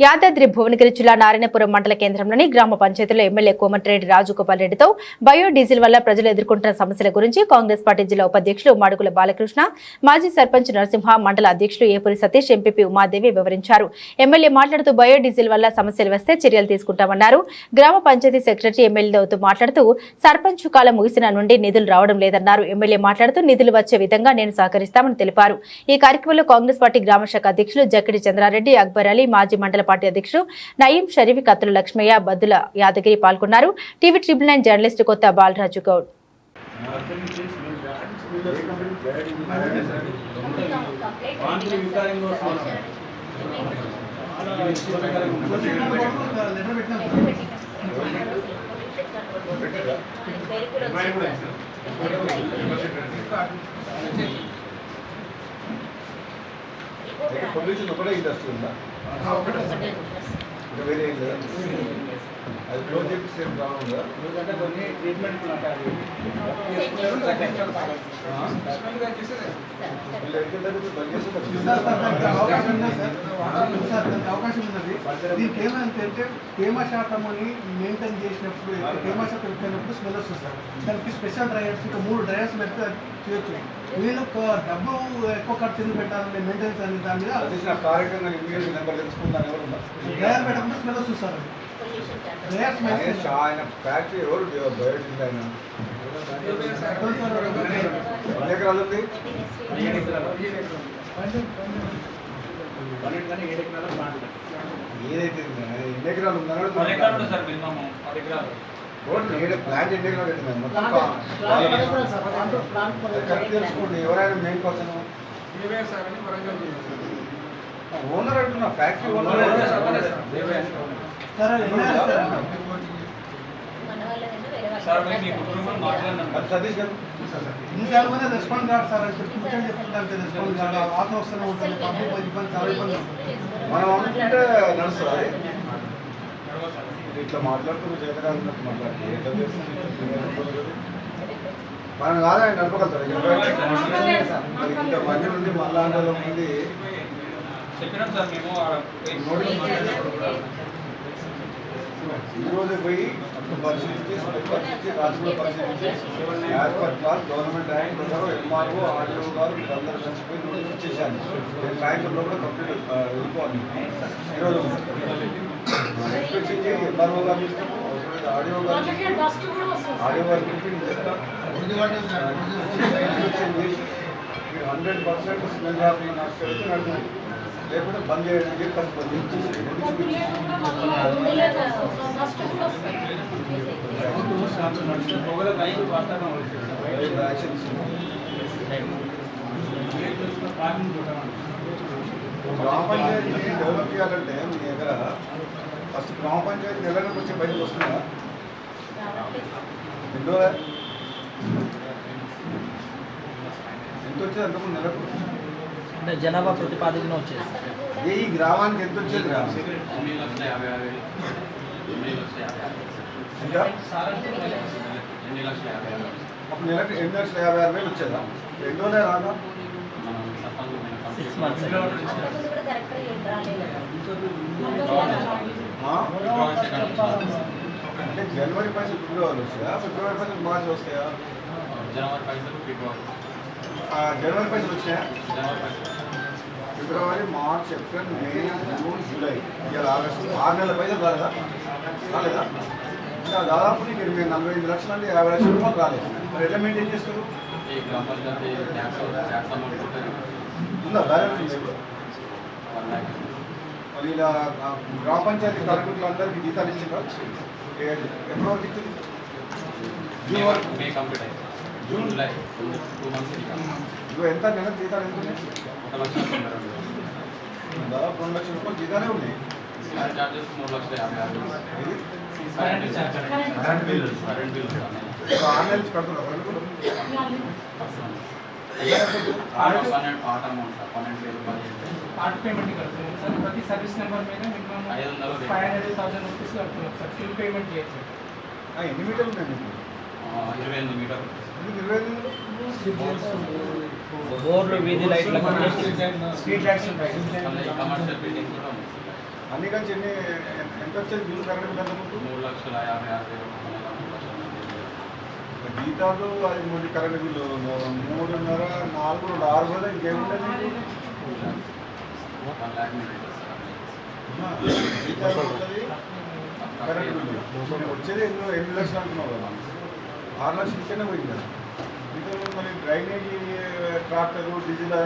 యాదాద్రి భువనగిరి జిల్లా నారాయణపురం మండల కేంద్రంలోని గ్రామ పంచాయతీలో ఎమ్మెల్యే కోమటిరెడ్డి రాజగోపాల్ రెడ్డితో బయోడీజిల్ వల్ల ప్రజలు ఎదుర్కొంటున్న సమస్యల గురించి కాంగ్రెస్ పార్టీ జిల్లా ఉపాధ్యక్షులు మాడుగుల బాలకృష్ణ మాజీ సర్పంచ్ నరసింహ మండల అధ్యక్షులు ఏపూరి సతీష్ ఎంపీపీ ఉమాదేవి వివరించారు. ఎమ్మెల్యే మాట్లాడుతూ బయోడీజిల్ వల్ల సమస్యలు వస్తే చర్యలు తీసుకుంటామన్నారు. గ్రామ పంచాయతీ సెక్రటరీ ఎమ్మెల్యేతో మాట్లాడుతూ సర్పంచ్ కాలం ముగిసిన నుండి నిధులు రావడం లేదన్నారు. ఎమ్మెల్యే మాట్లాడుతూ నిధులు వచ్చే విధంగా నేను సహకరిస్తామని తెలిపారు. ఈ కార్యక్రమంలో కాంగ్రెస్ పార్టీ గ్రామ శాఖ అధ్యక్షులు జక్కిడి చంద్రారెడ్డి అక్బర్ అలీ మాజీ మండల పార్టీ అధ్యక్షుడు నయీం షరీఫ్ కత్తుల లక్ష్మయ్య బద్దుల యాదగిరి పాల్గొన్నారు. TV triple nine journalist Kotha Balaraju Goud. Pollution ఒకటే ఇండస్ట్రీ ఉందా? అది క్లోజ్ ప్రాబ్లం ఉందా ఎందుకంటే కొన్ని ట్రీట్మెంట్ ఉంటాయి అవకాశం ఉన్నది దీనికి ఏమంటే అంటే తేమ శాతం అని మెయింటైన్ చేసినప్పుడు తేమ శాతం ఎక్కువైనప్పుడు స్మెల్ వస్తుంది సార్ దానికి స్పెషల్ డ్రైయర్స్ ఇంకా మూడు డ్రైయర్స్ పెడితే చేయొచ్చు నేను డబ్బు ఎక్కువ ఖర్చు ఎందుకు పెట్టాలని మెయింటెనెన్స్ అనే దాని మీద సతీష్ డ్రైయర్ పెట్టకుండా స్మెల్ వస్తుంది సార్ ఆయన ఫ్యాక్టరీ ఎవరు బయోటిక్ ఆయన ఎన్ని ఎకరాలు ఉంది ఏదైతే ఉందో, ఎన్ని ఎకరాలు ఉందా అని పది ఎకరాలు ఉంటుంది అడుగుతున్నా. సార్ మినిమం పది ఎకరాలు రోడ్డు ఏడు ప్లాంట్ ఎన్ని ఎకరాలు పెట్టింది మొత్తం తెలుసుకోండి ఎవరైనా మెయిన్ పర్సన్. ఓనర్ అంటున్నా ఫ్యాక్టరీ. ఓనర్ సతీష్ గారు. ఇన్నిసార్లు కూడా రెస్పాండ్ కాదు సార్ కూర్చొని చెప్తుంటే రెస్పాండ్ కాదు. వాసన వస్తూనే ఉంటుంది పబ్లిక్ ఇబ్బంది చాలా ఇబ్బంది మనం అనుకుంటే నడుస్తుంది? ఇట్లా మాట్లాడుతూ చేత కాదున్నట్టు మాట్లాడితే ఎట్లా చేస్తుంది? మనం కాదు ఆయన నడపగలుగుతారు ఇంత మంది నుండి మళ్ళా ఉంది చెప్పినాం సార్ మేము ఆడ పోయి పరిశీలించి పరిశీలించి రాష్ట్రంలో పరిశీలించి as per class government rank ప్రకారం ఎంఆర్ఓ ఆర్డీఓ గారు వీళ్ళందరూ కలిసిపోయి నోటీస్ ఇచ్చేసాను నేను సాయంత్రంలో లోపల కంప్లీట్ వెళ్ళిపోవాలి. ఈరోజు ఎక్స్పెక్ట్ ఎంఆర్ఓ గారు ఇస్తాము ఆడియో గారు ఆడియో గారు పిలిపి నేను చెప్తాను హండ్రెడ్ పర్సెంట్ స్మెల్ రాకుండా నష్టపోతే నడుతుంది లేకుంటే బంద్ చేయడానికి చెప్పి బంద్ చేసి గ్రామ పంచాయతీని డెవలప్ చేయాలంటే మీ దగ్గర ఫస్ట్ గ్రామ పంచాయతీ నెలకు వచ్చే బయటకు వస్తుందా ఎన్నో ఎంత వచ్చేది? అంతకుముందు నెలకు అంటే జనాభా ప్రతిపాదికన వచ్చేది అదే ఈ గ్రామానికి ఎంత వచ్చేది రా? ఇంకా? నెలకు ఎనిమిది లక్షల యాభై ఆరు వేలు వచ్చేదా? ఎన్నోనే ఆ? అంటే జనవరి పైసలు ఫిబ్రవరి వస్తాయా ఫిబ్రవరి పైసలు మార్చి వస్తాయా? జనవరి పైసలు ఫిబ్రవరి. ఆ, జనవరి పైసలు వచ్చాయా? ఫిబ్రవరి March April May June July ఇలా ఆగస్టు. ఆరు నెలల పైసలు రాలేదా? రాలేదా? ఇంకా దాదాపు నీకు ఇరవై నలభై ఐదు లక్షలు అంటే యాభై లక్షల రూపాయలు రాలేదు. మరి ఎట్లా మెయింటైన్ చేస్తారు? ఉందా బ్యాలెన్స్ మరి ఇలా గ్రామ పంచాయతీ కార్మికులందరికీ జీతాలు ఇచ్చిందా ఎప్పటి వరకు ఇచ్చింది జూన్ వరకు? మే కంప్లీట్ అయింది. జూన్? జూలై టూ మంత్స్ ఇదిగో ఎంత నెల జీతాలు ఎంత దాదాపు రెండు లక్షల రూపాయలు జీతాలే ఉన్నాయి. చార్జెస్ మూడు లక్షల యాభై ఆరు వేలు. ఇది current charge current bill. Current bill ఒక ఆరు నెలలు నుంచి కడుతున్నారు పన్నెండు పన్నెండు పాట అమౌంట్ సార్ పన్నెండు వేలు పదిహేను పార్ట్ పేమెంట్ కడుతున్నాం సార్ ప్రతి సర్వీస్ నెంబర్ మీద మినిమం ఐదు వందలు వెయ్యి. ఫైవ్ హండ్రెడ్ థౌసండ్ రూపీస్ కడుతున్నాం సార్ ఫిల్ పేమెంట్ చేయొచ్చు ఆ, ఎన్ని మీటర్లు ఉన్నాయి మీకు ఆ, ఇరవై ఎనిమిది మీటర్లు ఎందుకు ఇరవై ఐదు బోర్లు వీధి లైట్లు స్ట్రీట్ లైట్స్ ఉంటాయి కమర్షియల్ బిల్డింగ్ కూడా ఉంది అన్ని కలిసి ఎన్ని ఎంత వచ్చేది బిల్లు కరెంట్ మూడు లక్షల యాభై ఆరు వేల. జీతాలు అది మూడు కరెంట్ బిల్లు మూడున్నర నాలుగు రెండు ఆరు కూడా ఇంకేముంటుంది? జీతాలు ఉంటుంది కరెంట్ బిల్లు. వచ్చేది ఎన్ని ఎన్ని లక్షలు అంటున్నావు కదా. ఆరు లక్షల ఇంకనే పోయింది కదా. ఇంకా మరి డ్రైనేజీ ట్రాక్టర్ డీజిల్